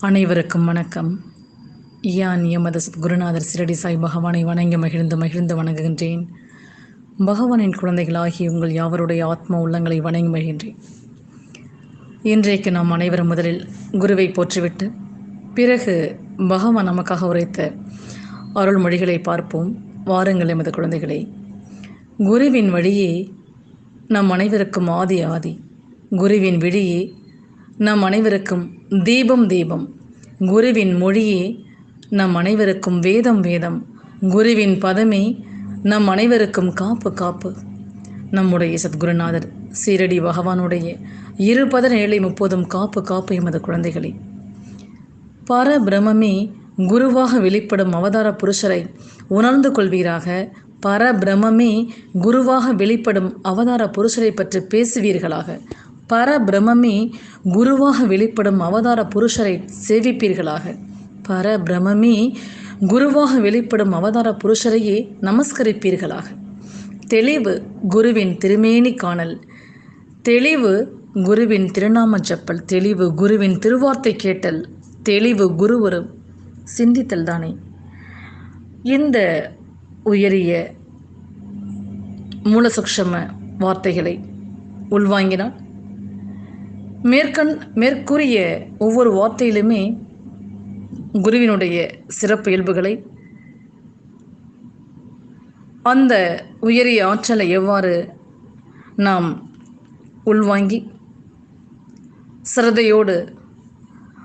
அனைவருக்கும் வணக்கம். யான் எமது குருநாதர் சிரடி சாய் பகவானை வணங்கி மகிழ்ந்து மகிழ்ந்து வணங்குகின்றேன். பகவானின் குழந்தைகளாகி உங்கள் யாவருடைய ஆத்ம உள்ளங்களை வணங்கி மகிழ்கின்றேன். இன்றைக்கு நாம் அனைவரும் முதலில் குருவை போற்றிவிட்டு பிறகு பகவான் நமக்காக உரைத்த அருள்மொழிகளை பார்ப்போம். வாருங்கள் எமது குழந்தைகளே. குருவின் வழியே நம் அனைவருக்கும் ஆதி ஆதி. குருவின் விழியே நம் அனைவருக்கும் தீபம் தீபம். குருவின் மொழியே நம் அனைவருக்கும் வேதம் வேதம். குருவின் பதமே நம் அனைவருக்கும் காப்பு காப்பு. நம்முடைய சத்குருநாதர் சீரடி பகவானுடைய இருபத ஏழை முப்பதும் காப்பு காப்பு எமது குழந்தைகளே. பரபிரமே குருவாக வெளிப்படும் அவதார புருஷரை உணர்ந்து கொள்வீராக. பரபிரமே குருவாக வெளிப்படும் அவதார புருஷரை பற்றி பேசுவீர்களாக. பரபிரமே குருவாக வெளிப்படும் அவதார புருஷரை சேவிப்பீர்களாக. பரபிரமே குருவாக வெளிப்படும் அவதார புருஷரையே நமஸ்கரிப்பீர்களாக. தெளிவு குருவின் திருமேனி காணல். தெளிவு குருவின் திருநாம ஜப்பல். தெளிவு குருவின் திருவார்த்தை கேட்டல். தெளிவு குருவரு சிந்தித்தல் தானே. இந்த உயரிய மூலசுக்ஷம வார்த்தைகளை உள்வாங்கினால் மேற்கண் மேற்கூறிய ஒவ்வொரு வார்த்தையிலுமே குருவினுடைய சிறப்பு இயல்புகளை அந்த உயரிய ஆற்றலை எவ்வாறு நாம் உள்வாங்கி சிரதையோடு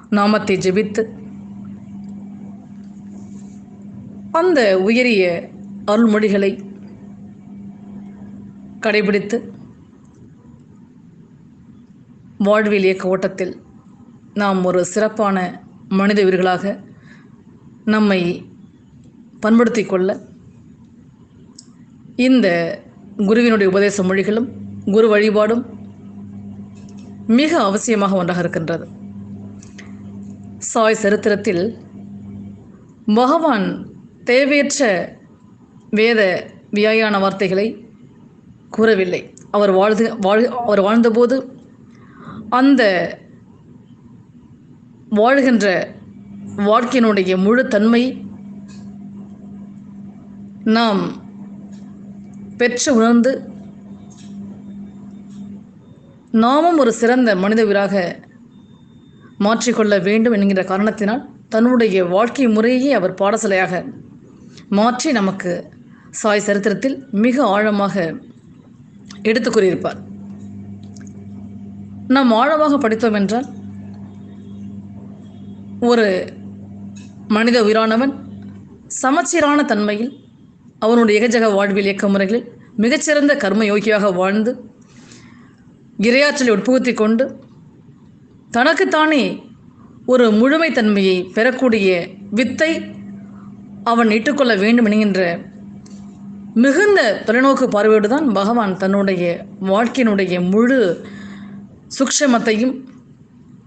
நாமத்தை ஜெபித்து அந்த உயரிய அருள்மொழிகளை கடைபிடித்து வாழ்வியல் இயக்க ஓட்டத்தில் நாம் ஒரு சிறப்பான மனித உயிர்களாக நம்மை பண்படுத்தி கொள்ள இந்த குருவினுடைய உபதேச மொழிகளும் குரு வழிபாடும் மிக அவசியமாக ஒன்றாக இருக்கின்றது. சாய் சரித்திரத்தில் பகவான் தேவையற்ற வேத வியாயான வார்த்தைகளை கூறவில்லை. அவர் வாழ்ந்து வாழ் அவர் வாழ்ந்தபோது அந்த வாழ்கின்ற வாழ்க்கையினுடைய முழு தன்மை நாம் பெற்று உணர்ந்து நாமும் ஒரு சிறந்த மனித உயிராக மாற்றிக்கொள்ள வேண்டும் என்கிற காரணத்தினால் தன்னுடைய வாழ்க்கை முறையே அவர் பாடசாலையாக மாற்றி நமக்கு சாய் சரித்திரத்தில் மிக ஆழமாக எடுத்து கூறியிருப்பார். நாம் ஆழமாக படித்தோம் என்றால் ஒரு மனித உயிரானவன் சமச்சீரான தன்மையில் அவனுடைய எகஜக வாழ்வியல் இயக்க முறைகளில் மிகச்சிறந்த கர்ம யோகியாக வாழ்ந்து இரையாற்றலை உட்புகுத்தி கொண்டு தனக்குத்தானே ஒரு முழுமைத்தன்மையை பெறக்கூடிய வித்தை அவன் இட்டுக்கொள்ள வேண்டும் என்கின்ற மிகுந்த தொலைநோக்கு பார்வையோடு தான் பகவான் தன்னுடைய வாழ்க்கையினுடைய முழு சுக்ஷமத்தையும்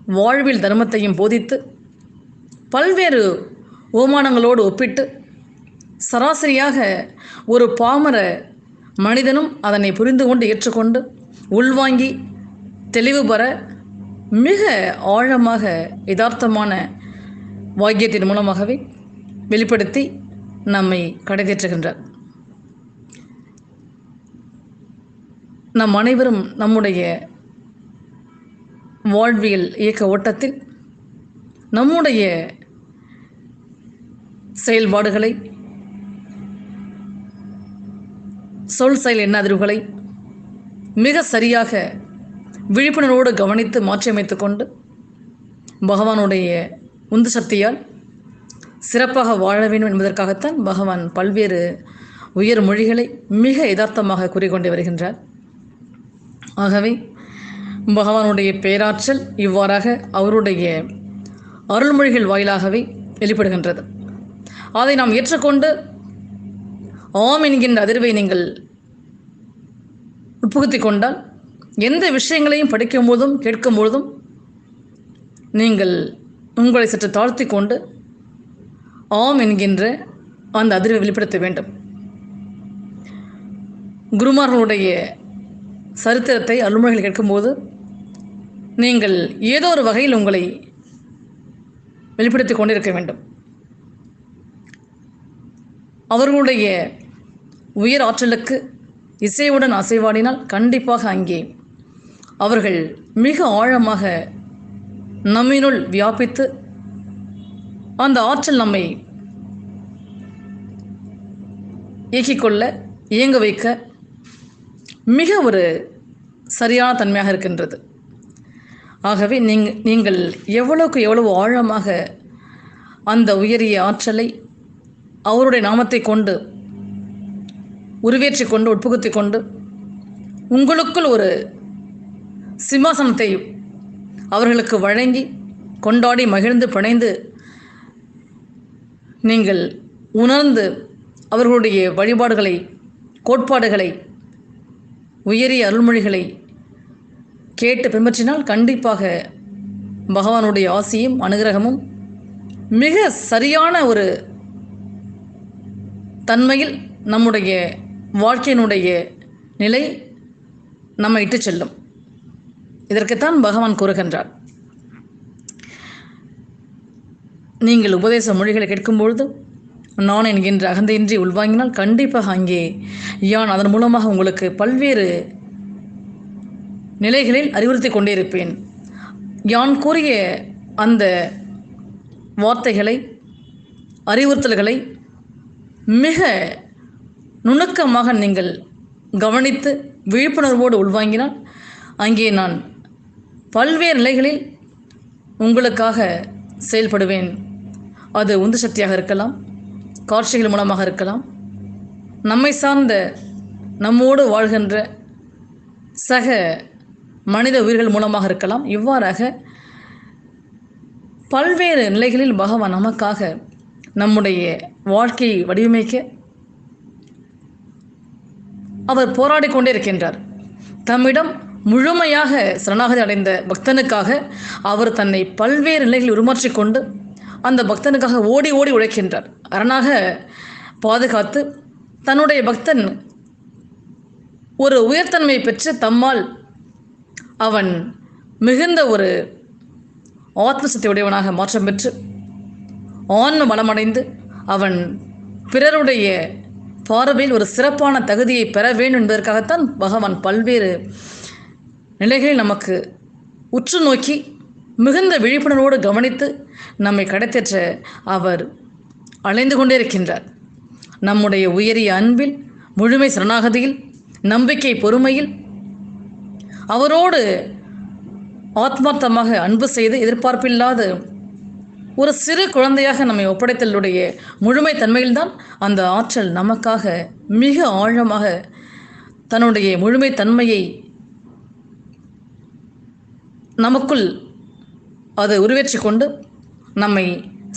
வாழ்வில் தர்மத்தையும் போதித்து பல்வேறு ஓமானங்களோடு ஒப்பிட்டு சராசரியாக ஒரு பாமர மனிதனும் அதனை புரிந்து கொண்டு ஏற்றுக்கொண்டு உள்வாங்கி தெளிவு பெற மிக ஆழமாக யதார்த்தமான வாக்கியத்தின் மூலமாகவே வெளிப்படுத்தி நம்மை கடைதேற்றுகின்றார். நம் அனைவரும் நம்முடைய வாழ்வியல் இயக்க ஓட்டத்தில் நம்முடைய செயல்பாடுகளை சொல் செயல் எண்ணதிர்வுகளை மிக சரியாக விழிப்புணர்வோடு கவனித்து மாற்றியமைத்து கொண்டு பகவானுடைய உந்து சக்தியால் சிறப்பாக வாழ வேண்டும் என்பதற்காகத்தான் பகவான் பல்வேறு உயர் மொழிகளை மிக யதார்த்தமாக கூறிக்கொண்டு வருகின்றார். ஆகவே பகவானுடைய பேராற்றல் இவ்வாறாக அவருடைய அருள்மொழிகள் வாயிலாகவே வெளிப்படுகின்றது. அதை நாம் ஏற்றுக்கொண்டு ஆம் என்கின்ற அதிர்வை நீங்கள் உட்புகுத்தி கொண்டால் எந்த விஷயங்களையும் படிக்கும் போதும் கேட்கும் பொழுதும் நீங்கள் உங்களை சற்று தாழ்த்தி கொண்டு ஆம் என்கின்ற அந்த அதிர்வை வெளிப்படுத்த வேண்டும். குருமார்களுடைய சரித்திரத்தை அலுமொழிகள் கேட்கும்போது நீங்கள் ஏதோ ஒரு வகையில் உங்களை வெளிப்படுத்திக் கொண்டிருக்க வேண்டும். அவர்களுடைய உயர் ஆற்றலுக்கு இசையுடன் அசைவாடினால் கண்டிப்பாக அங்கே அவர்கள் மிக ஆழமாக நம்மினுள் வியாபித்து அந்த ஆற்றல் நம்மை இயக்கிக்கொள்ள இயங்க வைக்க மிக ஒரு சரியான தன்மையாக இருக்கின்றது. ஆகவே நீங்க நீங்கள் எவ்வளவுக்கு எவ்வளவு ஆழமாக அந்த உயரிய ஆற்றலை அவருடைய நாமத்தை கொண்டு உருவேற்றி கொண்டு உட்புகுத்தி கொண்டு உங்களுக்குள் ஒரு சிம்மாசனத்தை அவர்களுக்கு வழங்கி கொண்டாடி மகிழ்ந்து பிணைந்து நீங்கள் உணர்ந்து அவர்களுடைய வழிபாடுகளை கோட்பாடுகளை உயரிய அருள்மொழிகளை கேட்டு பின்பற்றினால் கண்டிப்பாக பகவானுடைய ஆசியும் அனுகிரகமும் மிக சரியான ஒரு தன்மையில் நம்முடைய வாழ்க்கையினுடைய நிலை நம்மை இட்டு செல்லும். இதற்குத்தான் பகவான் கூறுகின்றார். நீங்கள் உபதேச மொழிகளை கேட்கும்பொழுது நான் என்கின்ற அகந்தையின்றி உள்வாங்கினால் கண்டிப்பாக அங்கே யான் அதன் மூலமாக உங்களுக்கு பல்வேறு நிலைகளில் அறிவுறுத்தி கொண்டே இருப்பேன் யான் கூறிய அந்த வார்த்தைகளை அறிவுறுத்தல்களை மிக நுணுக்கமாக நீங்கள் கவனித்து விழிப்புணர்வோடு உள்வாங்கினால் அங்கே நான் பல்வேறு நிலைகளில் உங்களுக்காக செயல்படுவேன். அது உந்து சக்தியாக இருக்கலாம் காட்சிகள் மூலமாக இருக்கலாம். நம்மை சார்ந்த நம்மோடு வாழ்கின்ற சக மனித உயிர்கள் மூலமாக இருக்கலாம். இவ்வாறாக பல்வேறு நிலைகளில் பகவான் நமக்காக நம்முடைய வாழ்க்கையை வடிவமைக்க அவர் போராடி கொண்டே இருக்கின்றார். தம்மிடம் முழுமையாக சரணாகதி அடைந்த பக்தனுக்காக அவர் தன்னை பல்வேறு நிலைகளில் உருமாற்றிக்கொண்டு அந்த பக்தனுக்காக ஓடி ஓடி உழைக்கின்றார். அரணாக பாதுகாத்து தன்னுடைய பக்தன் ஒரு உயர்தன்மை பெற்று தம்மால் அவன் மிகுந்த ஒரு ஆத்மசக்தி உடையவனாக மாற்றம் பெற்று ஆன்ம பலமடைந்து அவன் பிறருடைய பார்வையில் ஒரு சிறப்பான தகுதியை பெற வேண்டும் என்பதற்காகத்தான் பகவான் பல்வேறு நிலைகளில் நமக்கு உற்று நோக்கி மிகுந்த விழிப்புணர்வோடு கவனித்து நம்மை கடைத்தேற்ற அவர் அலைந்து கொண்டே இருக்கின்றார் நம்முடைய உயரிய அன்பில் முழுமை சரணாகதியில் நம்பிக்கை பொறுமையில் அவரோடு ஆத்மார்த்தமாக அன்பு செய்து எதிர்பார்ப்பில்லாத ஒரு சிறு குழந்தையாக நம்மை ஒப்படைத்தலுடைய முழுமை தன்மையில்தான் அந்த ஆற்றல் நமக்காக மிக ஆழமாக தன்னுடைய முழுமை தன்மையை நமக்குள் அதை உருவேற்றி கொண்டு நம்மை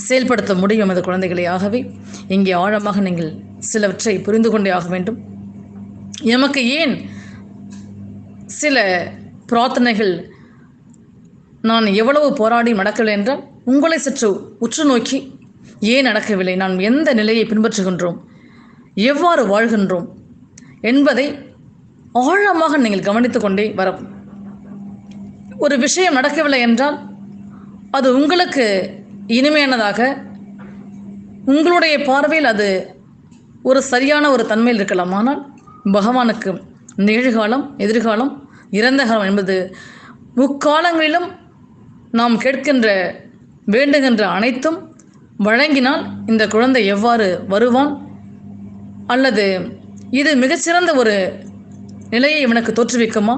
செயல்படுத்த முடியும் அது குழந்தைகளை. ஆகவே இங்கே ஆழமாக நீங்கள் சிலவற்றை புரிந்து கொண்டே ஆக வேண்டும். எமக்கு ஏன் சில பிரார்த்தனைகள் நான் எவ்வளவு போராடி நடக்கவில்லை என்றால் உங்களை சற்று உற்று நோக்கி ஏன் நடக்கவில்லை? நாம் எந்த நிலையை பின்பற்றுகின்றோம்? எவ்வாறு வாழ்கின்றோம்? என்பதை ஆழமாக நீங்கள் கவனித்து கொண்டே வர ஒரு விஷயம் நடக்கவில்லை என்றால் அது உங்களுக்கு இனிமையானதாக உங்களுடைய பார்வையில் அது ஒரு சரியான ஒரு தன்மையில் இருக்கலாம். ஆனால் பகவானுக்கு நிகழ்காலம் எதிர்காலம் இறந்த காலம் என்பது முக்காலங்களிலும் நாம் கேட்கின்ற வேண்டுகின்ற அனைத்தும் வழங்கினால் இந்த குழந்தை எவ்வாறு வருவான்? அல்லது இது மிகச்சிறந்த ஒரு நிலையை இவனுக்கு தோற்றுவிக்குமா?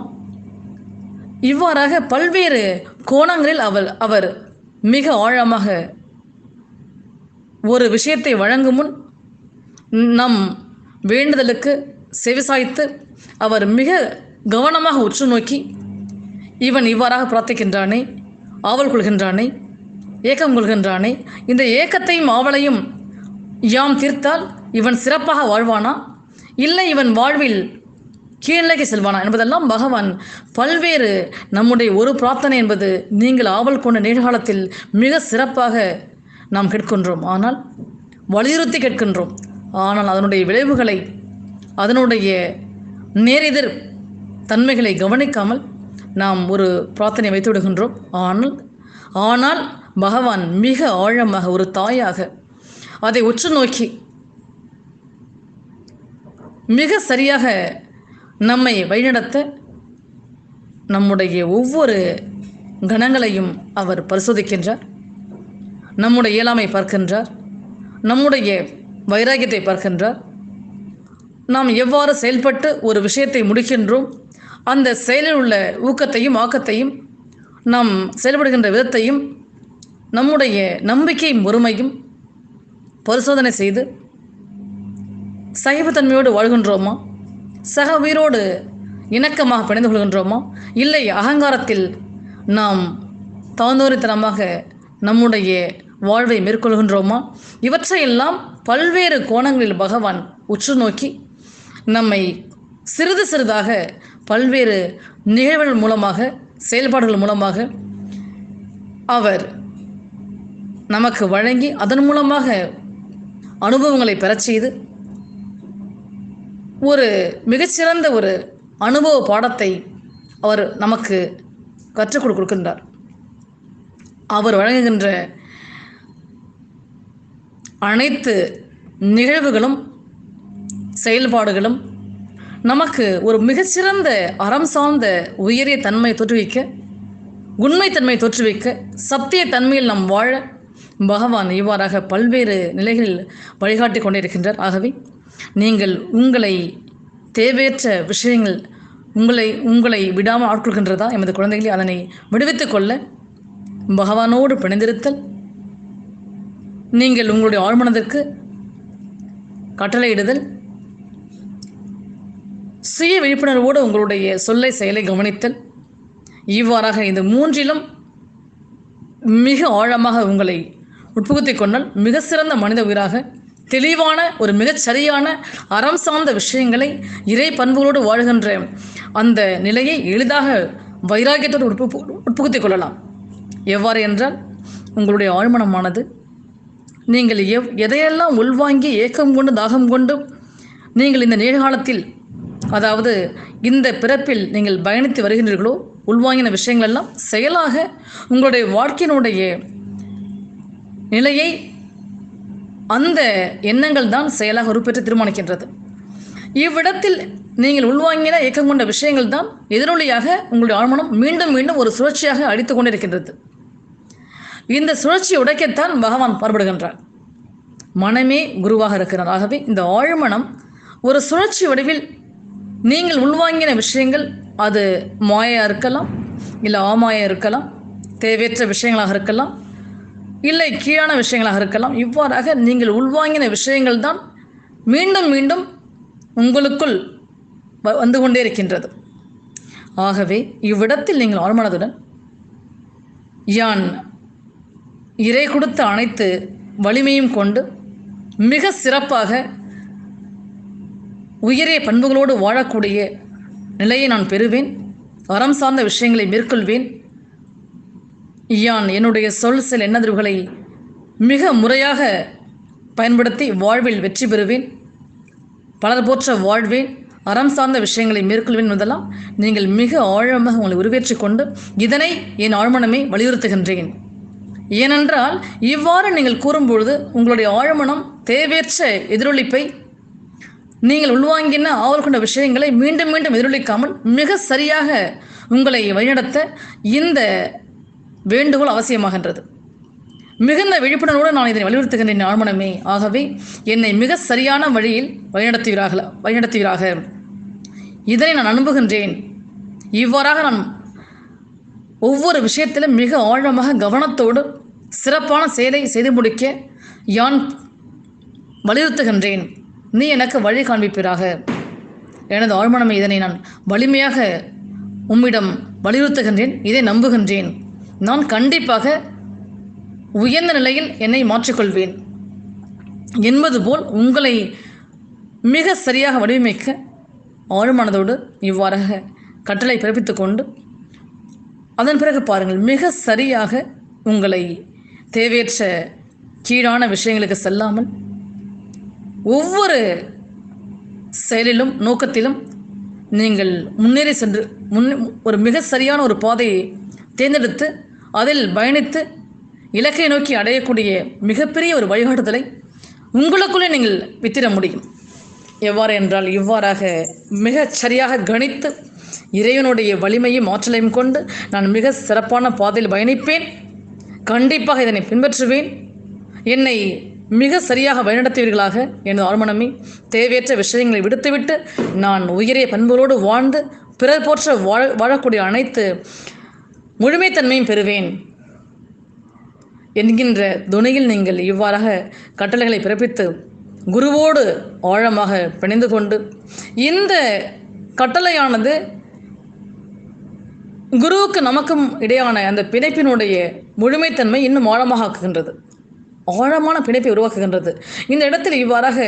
இவ்வாறாக பல்வேறு கோணங்களில் அவள் அவர் மிக ஆழமாக ஒரு விஷயத்தை வழங்கும் முன் நம் வேண்டுதலுக்கு செவிசாய்த்து அவர் மிக கவனமாக உற்று நோக்கி இவன் இவ்வாறாக பிரார்த்திக்கின்றானே ஆவல் கொள்கின்றானே ஏக்கம் கொள்கின்றானே இந்த ஏக்கத்தையும் ஆவலையும் யாம் தீர்த்தால் இவன் சிறப்பாக வாழ்வானா? இல்லை இவன் வாழ்வில் கீழ்நிலைக்கு செல்வானா என்பதெல்லாம் பகவான் பல்வேறு நம்முடைய ஒரு பிரார்த்தனை என்பது நீங்கள் ஆவல் கொண்ட நிகழ்காலத்தில் மிக சிறப்பாக நாம் கேட்கின்றோம். ஆனால் வலியுறுத்தி கேட்கின்றோம். ஆனால் அதனுடைய விளைவுகளை அதனுடைய நேரெதிர் தன்மைகளை கவனிக்காமல் நாம் ஒரு பிரார்த்தனை வைத்து விடுகின்றோம். ஆனால் ஆனால் பகவான் மிக ஆழமாக ஒரு தாயாக அதை உற்று நோக்கி மிக சரியாக நம்மை வழிநடத்த நம்முடைய ஒவ்வொரு கணங்களையும் அவர் பரிசோதிக்கின்றார். நம்முடைய இயலாமை பார்க்கின்றார். நம்முடைய வைராகியத்தை பார்க்கின்றார். நாம் எவ்வாறு செயல்பட்டு ஒரு விஷயத்தை முடிக்கின்றோம் அந்த செயலில் உள்ள ஊக்கத்தையும் ஆக்கத்தையும் நாம் செயல்படுகின்ற விதத்தையும் நம்முடைய நம்பிக்கை பொறுமையும் பரிசோதனை செய்து சைவத்தன்மையோடு வாழ்கின்றோமா? சக உயிரோடு இணக்கமாக பிணைந்து கொள்கின்றோமா? இல்லை அகங்காரத்தில் நாம் தவந்தோரித்தனமாக நம்முடைய வாழ்வை மேற்கொள்கின்றோமா? இவற்றையெல்லாம் பல்வேறு கோணங்களில் பகவான் உற்று நோக்கி நம்மை சிறிது சிறிதாக பல்வேறு நிகழ்வுகள் மூலமாக செயல்பாடுகள் மூலமாக அவர் நமக்கு வழங்கி அதன் மூலமாக அனுபவங்களை பெறச் செய்து ஒரு மிகச்சிறந்த ஒரு அனுபவ பாடத்தை அவர் நமக்கு கற்றுக் கொடுக்கின்றார். அவர் வழங்குகின்ற அனைத்து நிகழ்வுகளும் செயல்பாடுகளும் நமக்கு ஒரு மிகச்சிறந்த அறம் சார்ந்த உயரிய தன்மை தோற்றுவிக்க உண்மைத்தன்மை தோற்றுவிக்க சத்திய தன்மையில் நாம் வாழ பகவான் இவ்வாறாக பல்வேறு நிலைகளில் வழிகாட்டி கொண்டிருக்கின்றார். ஆகவே நீங்கள் உங்களை தேவையற்ற விஷயங்கள் உங்களை உங்களை விடாமல் ஆட்கொள்கின்றதா? எமது குழந்தைகளை அதனை விடுவித்துக் கொள்ள பகவானோடு பிணைந்திருத்தல். நீங்கள் உங்களுடைய ஆழ்மனதிற்கு கட்டளையிடுதல். சுய விழிப்புணர்வோடு உங்களுடைய சொல்லை செயலை கவனித்தல். இவ்வாறாக இந்த மூன்றிலும் மிக ஆழமாக உங்களை உட்புகுத்திக் கொண்டால் மிக சிறந்த மனித உயிராக தெளிவான ஒரு மிகச் சரியான அறம் சார்ந்த விஷயங்களை இறை பண்புகளோடு வாழ்கின்ற அந்த நிலையை எளிதாக வைராகியத்தோடு உட்பு உட்புகுத்திக் கொள்ளலாம். எவ்வாறு என்றால் உங்களுடைய ஆழ்மனமானது நீங்கள் எவ் எதையெல்லாம் உள்வாங்கி ஏக்கம் கொண்டு தாகம் கொண்டு நீங்கள் இந்த நிகழ்காலத்தில் அதாவது இந்த பிறப்பில் நீங்கள் பயணித்து வருகின்றீர்களோ உள்வாங்கின விஷயங்கள் எல்லாம் செயலாக உங்களுடைய வாழ்க்கையினுடைய நிலையை அந்த எண்ணங்கள் தான் செயலாக உருப்பெற்று தீர்மானிக்கின்றது. இவ்விடத்தில் நீங்கள் உள்வாங்கின இயக்கம் கொண்ட விஷயங்கள் தான் எதிரொலியாக உங்களுடைய ஆழ்மனம் மீண்டும் மீண்டும் ஒரு சுழற்சியாக அடித்து கொண்டிருக்கின்றது. இந்த சுழற்சியை உடைக்கத்தான் பகவான் பாடுபடுகின்றார். மனமே குருவாக இருக்கிறார். ஆகவே இந்த ஆழ்மனம் ஒரு சுழற்சி வடிவில் நீங்கள் உள்வாங்கின விஷயங்கள் அது மாயா இருக்கலாம் இல்லை ஆமாயா இருக்கலாம் தேவையற்ற விஷயங்களாக இருக்கலாம் இல்லை கீழான விஷயங்களாக இருக்கலாம். இவ்வாறாக நீங்கள் உள்வாங்கின விஷயங்கள் தான் மீண்டும் மீண்டும் உங்களுக்குள் வ- வந்து கொண்டே இருக்கின்றது. ஆகவே இவ்விடத்தில் நீங்கள் ஆழ்மனதுடன் யான் இறை கொடுத்த அனைத்து வலிமையும் கொண்டு மிக சிறப்பாக உயரிய பண்புகளோடு வாழக்கூடிய நிலையை நான் பெறுவேன். அறம் சார்ந்த விஷயங்களை மேற்கொள்வேன். யான் என்னுடைய சொல் செல் எண்ணதிர்வுகளை மிக முறையாக பயன்படுத்தி வாழ்வில் வெற்றி பெறுவேன். பலர் போற்ற வாழ்வேன். அறம் சார்ந்த விஷயங்களை மேற்கொள்வேன் என்பதெல்லாம் நீங்கள் மிக ஆழமாக உங்களை உருவேற்றிக் கொண்டு இதனை என் ஆழ்மனமே வலியுறுத்துகின்றேன். ஏனென்றால் இவ்வாறு நீங்கள் கூறும்பொழுது உங்களுடைய ஆழ்மனம் தேவையற்ற எதிரொலிப்பை நீங்கள் உள்வாங்கின ஆவல் கொண்ட விஷயங்களை மீண்டும் மீண்டும் எதிரொலிக்காமல் மிக சரியாக உங்களை வழிநடத்த இந்த வேண்டுகோள் அவசியமாகின்றது. மிகுந்த விழிப்புணர்வோடு நான் இதனை வலியுறுத்துகின்றேன் ஆழ்மனமே ஆகவே என்னை மிக சரியான வழியில் வழிநடத்துகிறார்கள் வழிநடத்துகிறாக இதனை நான் அனுப்புகின்றேன் இவ்வாறாக நான் ஒவ்வொரு விஷயத்திலும் மிக ஆழமாக கவனத்தோடு சிறப்பான செயலை செய்து முடிக்க யான் வலியுறுத்துகின்றேன். நீ எனக்கு வழி காண்பிப்பீராக. எனது ஆழ்மனமே இதனை நான் வலிமையாக உம்மிடம் வலியுறுத்துகின்றேன். இதை நம்புகின்றேன். நான் கண்டிப்பாக உயர்ந்த நிலையில் என்னை மாற்றிக்கொள்வேன். என்பது போல் உங்களை மிக சரியாக வடிவமைக்க ஆழ்மனதோடு இவ்வாறாக கட்டளை பிறப்பித்து கொண்டு அதன் பிறகு பாருங்கள் மிக சரியாக உங்களை தேவையற்ற கீழான விஷயங்களுக்கு செல்லாமல் ஒவ்வொரு செயலிலும் நோக்கத்திலும் நீங்கள் முன்னேறி சென்று முன் ஒரு மிக சரியான ஒரு பாதையை தேர்ந்தெடுத்து அதில் பயணித்து இலக்கை நோக்கி அடையக்கூடிய மிகப்பெரிய ஒரு வழிகாட்டுதலை உங்களுக்குள்ளே நீங்கள் வித்திட முடியும். எவ்வாறு என்றால் இவ்வாறாக மிகச் சரியாக கணித்து இறைவனுடைய வலிமையும் ஆற்றலையும் கொண்டு நான் மிக சிறப்பான பாதையில் பயணிப்பேன். கண்டிப்பாக இதனை பின்பற்றுவேன். என்னை மிக சரியாக வழிநடத்துவீர்களாக எனது ஆழ்மனமே தேவையற்ற விஷயங்களை விடுத்துவிட்டு நான் உயரிய பண்புகளோடு வாழ்ந்து பிறர் போற்ற வாழ வாழக்கூடிய அனைத்து முழுமைத்தன்மையும் பெறுவேன். என்கின்ற துணையில் நீங்கள் இவ்வாறாக கட்டளைகளை பிறப்பித்து குருவோடு ஆழமாக பிணைந்து கொண்டு இந்த கட்டளையானது குருவுக்கு நமக்கும் இடையான அந்த பிணைப்பினுடைய முழுமைத்தன்மை இன்னும் ஆழமாக ஆக்குகின்றது. ஆழமான பிணைப்பை உருவாக்குகின்றது. இந்த இடத்தில் இவ்வாறாக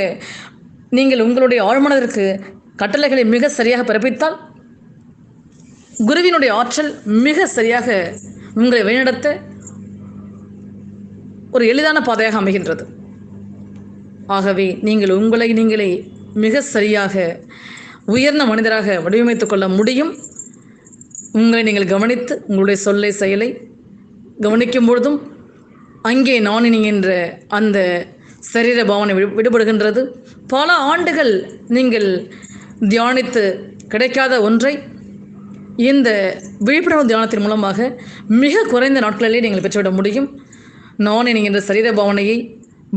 நீங்கள் உங்களுடைய ஆழ்மனதிற்கு கட்டளைகளை மிக சரியாக பிறப்பித்தால் குருவினுடைய ஆற்றல் மிக சரியாக உங்களை வழிநடத்த ஒரு எளிதான பாதையாக அமைகின்றது. ஆகவே நீங்கள் உங்களை நீங்களே மிக சரியாக உயர்ந்த மனிதராக வடிவமைத்துக் கொள்ள முடியும். உங்களை நீங்கள் கவனித்து உங்களுடைய சொல்லை செயலை கவனிக்கும் பொழுதும் அங்கே நான் என்கின்ற அந்த சரீர பாவனை விடு- விடுபடுகின்றது. பல ஆண்டுகள் நீங்கள் தியானித்து கிடைக்காத ஒன்றை இந்த விழிப்புணர்வு தியானத்தின் மூலமாக மிக குறைந்த நாட்களிலே நீங்கள் பெற்றுவிட முடியும். நான் என்கின்ற சரீர பாவனையை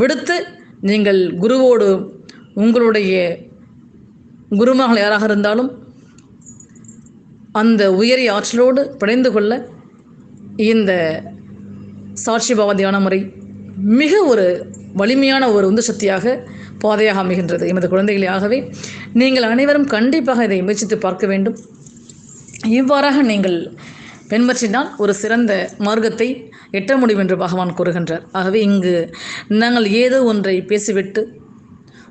விடுத்து நீங்கள் குருவோடு உங்களுடைய குருமகள் யாராக இருந்தாலும் அந்த உயரிய ஆற்றலோடு பிணைந்து கொள்ள இந்த சாட்சி பாவ தியான முறை மிக ஒரு வலிமையான ஒரு உந்து சக்தியாக பாதையாக அமைகின்றது. எமது குழந்தைகளே ஆகவே நீங்கள் அனைவரும் கண்டிப்பாக இதை முயற்சித்து பார்க்க வேண்டும். இவ்வாறாக நீங்கள் பின்பற்றினால் ஒரு சிறந்த மார்க்கத்தை எட்ட முடியும் என்று பகவான் கூறுகின்றார். ஆகவே இங்கு நாங்கள் ஏதோ ஒன்றை பேசிவிட்டு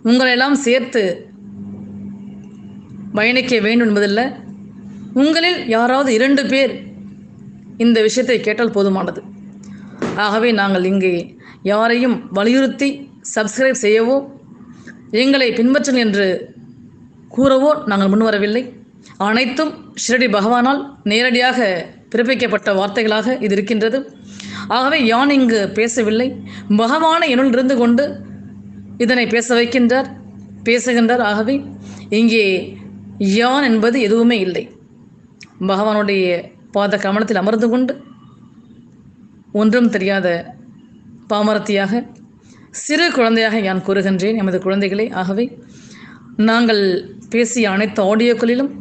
உங்களெல்லாம் சேர்த்து பயணிக்க வேண்டும் என்பதில்ல. உங்களில் யாராவது இரண்டு பேர் இந்த விஷயத்தை கேட்டால் போதுமானது. ஆகவே நாங்கள் இங்கே யாரையும் வலியுறுத்தி சப்ஸ்கிரைப் செய்யவோ எங்களை பின்பற்றுங்கள் என்று கூறவோ நாங்கள் முன்வரவில்லை. அனைத்தும் ஷிரடி பகவானால் நேரடியாக பிறப்பிக்கப்பட்ட வார்த்தைகளாக இது இருக்கின்றது. ஆகவே யான் இங்கு பேசவில்லை. பகவானை என்னுள் இருந்து கொண்டு இதனை பேச வைக்கின்றார் பேசுகின்றார். ஆகவே இங்கே யான் என்பது எதுவுமே இல்லை. பகவானுடைய பாத கமனத்தில் அமர்ந்து கொண்டு ஒன்றும் தெரியாத பாமரத்தியாக சிறு குழந்தையாக நான் கூறுகின்றேன். எமது குழந்தைகளே ஆகவே நாங்கள் பேசிய அனைத்து ஆடியோக்களிலும்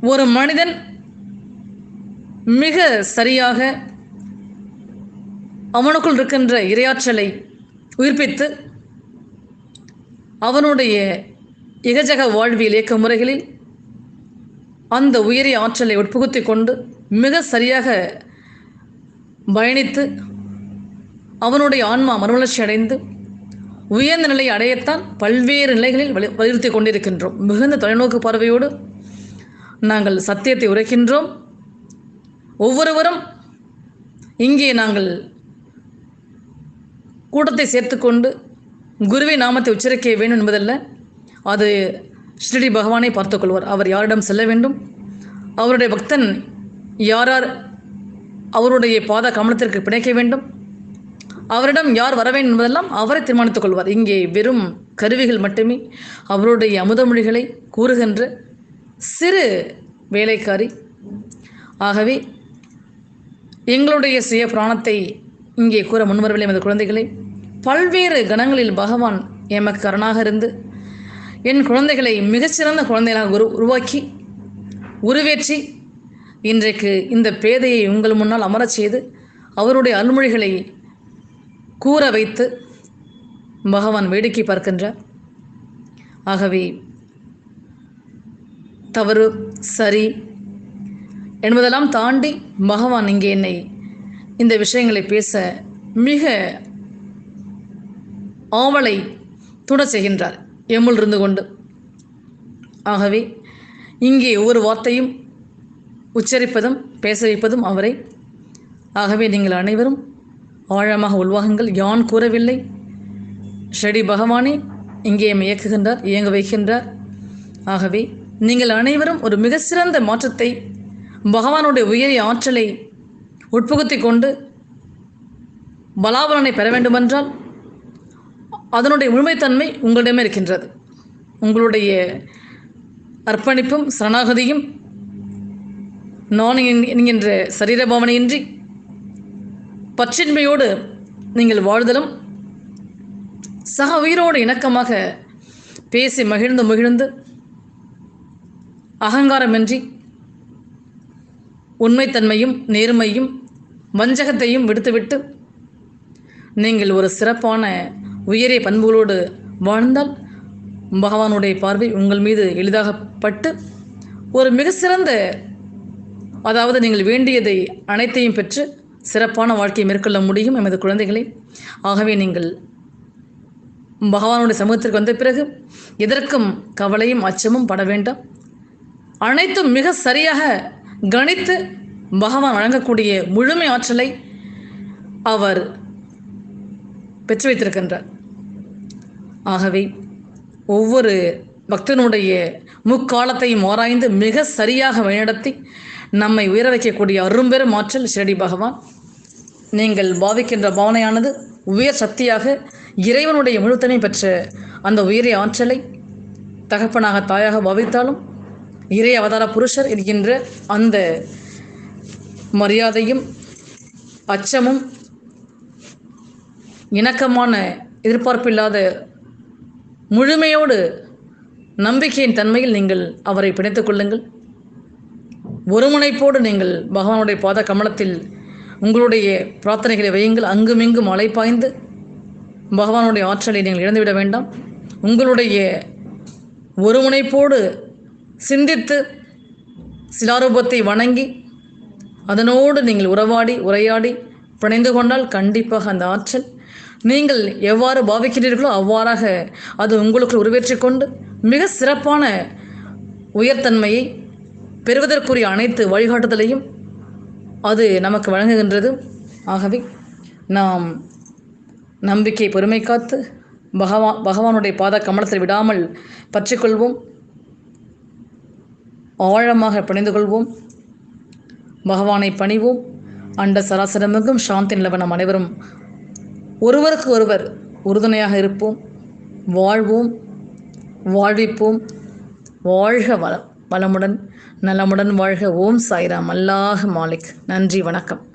ஒரு மனிதன் மிக சரியாக அவனுக்குள் இருக்கின்ற இரையாற்றலை உயிர்ப்பித்து அவனுடைய இகஜக வாழ்வியல் இயக்க முறைகளில் அந்த உயரிய ஆற்றலை உட்புகுத்தி கொண்டு மிக சரியாக பயணித்து அவனுடைய ஆன்மா மறுமலர்ச்சி அடைந்து உயர்ந்த நிலையை அடையத்தான் பல்வேறு நிலைகளில் வலி வலியுறுத்தி கொண்டிருக்கின்றோம். மிகுந்த தொலைநோக்கு பார்வையோடு நாங்கள் சத்தியத்தை உரைக்கின்றோம். ஒவ்வொருவரும் இங்கே நாங்கள் கூட்டத்தை சேர்த்துக்கொண்டு குருவை நாமத்தை உச்சரிக்க வேண்டும் என்பதல்ல. அது ஸ்ரீ பகவானை பார்த்துக்கொள்வார். அவர் யாரிடம் செல்ல வேண்டும்? அவருடைய பக்தன் யாரார்? அவருடைய பாத கமலத்திற்கு பிணைக்க வேண்டும். அவரிடம் யார் வர வேண்டும் என்பதெல்லாம் அவரை தீர்மானித்துக் கொள்வார். இங்கே வெறும் கருவிகள் மட்டுமே அவருடைய அமுதமொழிகளை கூறுகின்ற சிறு வேலைக்காரி. ஆகவே எங்களுடைய சுய பிராணத்தை இங்கே கூற முன்வரவில்லை எமது குழந்தைகளை. பல்வேறு கணங்களில் பகவான் எமக்கு அரணாக இருந்து என் குழந்தைகளை மிகச்சிறந்த குழந்தைகளாக உரு உருவாக்கி உருவேற்றி இன்றைக்கு இந்த பேதையை உங்கள் முன்னால் அமரச் செய்து அவருடைய அருள்மொழிகளை கூற வைத்து பகவான் வேடிக்கை பார்க்கின்றார். ஆகவே தவறு சரி என்பதெல்லாம் தாண்டி பகவான் இங்கே என்னை இந்த விஷயங்களை பேச மிக ஆவலை தூடச் செய்கின்றார் எம்முள் இருந்து கொண்டு. ஆகவே இங்கே ஒவ்வொரு வார்த்தையும் உச்சரிப்பதும் பேச வைப்பதும் அவரை. ஆகவே நீங்கள் அனைவரும் ஆழமாக உள்வாகுங்கள் யான் கூறவில்லை. ஷடி பகவானே இங்கே இயக்குகின்றார் இயங்க வைக்கின்றார். ஆகவே நீங்கள் அனைவரும் ஒரு மிக சிறந்த மாற்றத்தை பகவானுடைய உயரிய ஆற்றலை உட்புகுத்தி கொண்டு பலாபலனை பெற வேண்டுமென்றால் அதனுடைய முழுமைத்தன்மை உங்களிடமே இருக்கின்றது. உங்களுடைய அர்ப்பணிப்பும் சரணாகதியும் நான் என்கின்ற சரீரபாவனையின்றி பற்றின்மையோடு நீங்கள் வாழ்தலும் சக உயிரோடு இணக்கமாக பேசி மகிழ்ந்து மகிழ்ந்து அகங்காரமின்றி உண்மைத்தன்மையும் நேர்மையும் வஞ்சகத்தையும் விடுத்துவிட்டு நீங்கள் ஒரு சிறப்பான உயரிய பண்புகளோடு வாழ்ந்தால் பகவானுடைய பார்வை உங்கள் மீது எளிதாகப்பட்டு ஒரு மிக சிறந்த அதாவது நீங்கள் வேண்டியதை அனைத்தையும் பெற்று சிறப்பான வாழ்க்கையை மேற்கொள்ள முடியும் எமது குழந்தைகளை. ஆகவே நீங்கள் பகவானுடைய சமூகத்திற்கு வந்த பிறகு எதற்கும் கவலையும் அச்சமும் பட வேண்டாம். அனைத்தும் மிக சரியாக கணித்து பகவான் வழங்கக்கூடிய முழுமை ஆற்றலை அவர் பெற்று வைத்திருக்கின்றார். ஆகவே ஒவ்வொரு பக்தனுடைய முக்காலத்தையும் ஆராய்ந்து மிக சரியாக வழிநடத்தி நம்மை உயர வைக்கக்கூடிய அரும்பெரும் ஆற்றல் ஷிரடி பகவான். நீங்கள் பாவிக்கின்ற பாவனையானது உயர் சக்தியாக இறைவனுடைய முழுத்தனை பெற்ற அந்த உயரிய ஆற்றலை தகப்பனாக தாயாக பாவித்தாலும் இறை அவதார புருஷர் என்கின்ற அந்த மரியாதையும் அச்சமும் இணக்கமான எதிர்பார்ப்பில்லாத முழுமையோடு நம்பிக்கையின் தன்மையில் நீங்கள் அவரை பிணைத்துக் கொள்ளுங்கள். ஒருமுனைப்போடு நீங்கள் பகவானுடைய பாத கமலத்தில் உங்களுடைய பிரார்த்தனைகளை வையுங்கள். அங்குமிங்கும் மழை பாய்ந்து பகவானுடைய ஆற்றலை நீங்கள் இழந்துவிட வேண்டாம். உங்களுடைய ஒருமுனைப்போடு சிந்தித்து சிலாரூபத்தை வணங்கி அதனோடு நீங்கள் உறவாடி உரையாடி பிணைந்து கொண்டால் கண்டிப்பாக அந்த ஆற்றல் நீங்கள் எவ்வாறு பாவிக்கிறீர்களோ அவ்வாறாக அது உங்களுக்குள் உருவேற்றி கொண்டு மிக சிறப்பான உயர்தன்மையை பெறுவதற்குரிய அனைத்து வழிகாட்டுதலையும் அது நமக்கு வழங்குகின்றது. ஆகவே நாம் நம்பிக்கை பொறுமை காத்து பகவா பகவானுடைய பாத கமலத்தில் விடாமல் பற்றிக்கொள்வோம். ஆழமாக பிணைந்து கொள்வோம். பகவானை பணிவோம். அண்ட சராசரமிகும் சாந்தி நிலவ அனைவரும். ஒருவருக்கு ஒருவர் உறுதுணையாக இருப்போம். வாழ்வோம். வாழ்விப்போம். வாழ்க வள வளமுடன் நலமுடன் வாழ்க. ஓம் சாய்ராம் அல்லாஹ் மாலிக். நன்றி வணக்கம்.